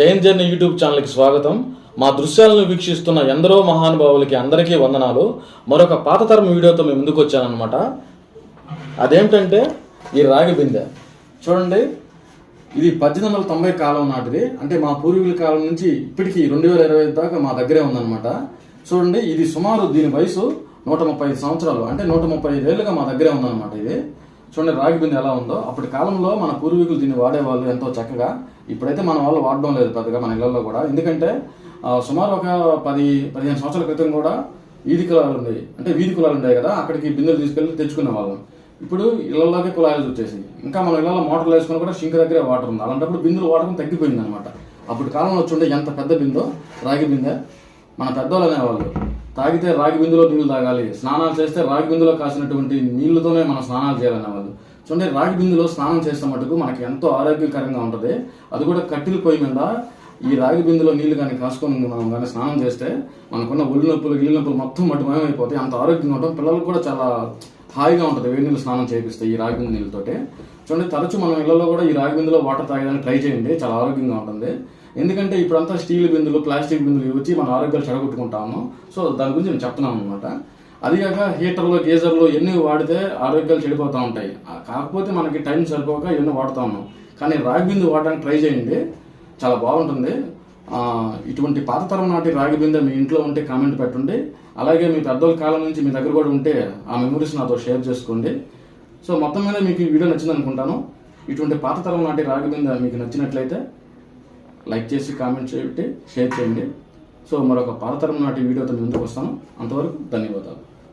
Jain journey YouTube ఛానల్కి స్వాగతం. మా దృశ్యాలను వీక్షిస్తున్న ఎందరో మహానుభావులకి అందరికీ వందనాలు. మరొక పాత తరం వీడియోతో మేము ముందుకు వచ్చానమాట అదేంటంటే ఈ రాగి బిందె. చూడండి ఇది పద్దెనిమిది వందల తొంభై కాలం నాటిది. అంటే మా పూర్వీకుల కాలం నుంచి ఇప్పటికీ రెండు వేల ఇరవై దాకా మా దగ్గరే ఉందన్నమాట. చూడండి ఇది సుమారు దీని వయసు నూట ముప్పై సంవత్సరాలు. అంటే నూట ముప్పై ఐదు మా దగ్గరే ఉందన్నమాట ఇది. చూడండి రాగి బిందె ఎలా ఉందో. అప్పటి కాలంలో మన పూర్వీకులు దీన్ని వాడేవాళ్ళు ఎంతో చక్కగా. ఇప్పుడైతే మన వాళ్ళు వాడడం లేదు పెద్దగా మన ఇళ్ళలో కూడా. ఎందుకంటే సుమారు ఒక పది పదిహేను సంవత్సరాల క్రితం కూడా వీధి కులాలు ఉండేవి అంటే వీధి కులాలు ఉండేవి కదా అక్కడికి బిందెలు తీసుకెళ్ళి తెచ్చుకునే వాళ్ళం ఇప్పుడు ఇళ్ళలోకి కుళాయిలు వచ్చేసి ఇంకా మన ఇళ్ళలో మోటార్లు వేసుకుని కూడా షింక్ దగ్గరే వాటర్ ఉంది. అలాంటప్పుడు బిందులు వాడకం తగ్గిపోయింది అనమాట అప్పుడు కాలంలో వచ్చి ఎంత పెద్ద బిందో రాగి బిందె. మన పెద్దోళ్ళు అనేవాళ్ళు. తాగితే రాగి బిందులో నీళ్ళు తాగాలి. స్నానాలు చేస్తే రాగి బిందులో కాసినటువంటి నీళ్ళతోనే మనం స్నానాలు చేయాలనేవాళ్ళు చూడండి రాగి బిందులో స్నానం చేస్తే మటుకు మనకి ఎంతో ఆరోగ్యకరంగా ఉంటుంది. అది కూడా కట్టిల పొయ్యి మీద ఈ రాగి బిందులో నీళ్ళు కానీ కాసుకొని మనం కానీ స్నానం చేస్తే మనకున్న ఒళ్ళు నొప్పులు గిల్లు నొప్పులు మొత్తం మటు మయమైపోతాయి. అంత ఆరోగ్యంగా ఉంటాం. పిల్లలకు కూడా చాలా హాయిగా ఉంటుంది వేడి నీళ్ళు స్నానం చేపిస్తాయి ఈ రాగి బిందు నీళ్ళతోటి. చూడండి తరచు మనం ఇళ్ళలో కూడా ఈ రాగి బిందులో వాటర్ తాగడానికి ట్రై చేయండి. చాలా ఆరోగ్యంగా ఉంటుంది. ఎందుకంటే ఇప్పుడంతా స్టీల్ బిందులు ప్లాస్టిక్ బిందులు ఇవి వచ్చి మన ఆరోగ్యాలు చెడగొట్టుకుంటాము సో దాని గురించి నేను చెప్తున్నాను అనమాట అదిగాక హీటర్లు గీజర్లు ఎన్ని వాడితే ఆరోగ్యాలు చెడిపోతూ ఉంటాయి. కాకపోతే మనకి టైం సరిపోక ఇవన్నీ వాడుతూ ఉన్నాం. కానీ రాగి బిందు వాడడానికి ట్రై చేయండి. చాలా బాగుంటుంది. ఇటువంటి పాత తరం నాటి రాగి బిందె మీ ఇంట్లో ఉంటే కామెంట్ పెట్టండి. అలాగే మీ పెద్దోళ్ళ కాలం నుంచి మీ దగ్గర కూడా ఉంటే ఆ మెమరీస్ నాతో షేర్ చేసుకోండి. సో మొత్తం మీద మీకు ఈ వీడియో నచ్చింది అనుకుంటాను ఇటువంటి పాత తరం నాటి రాగి బిందె మీకు నచ్చినట్లయితే లైక్ చేసి కామెంట్ చేయండి షేర్ చేయండి. సో మరొక పాత తరం నాటి వీడియోతో ముందుకు వస్తాను. అంతవరకు ధన్యవాదాలు.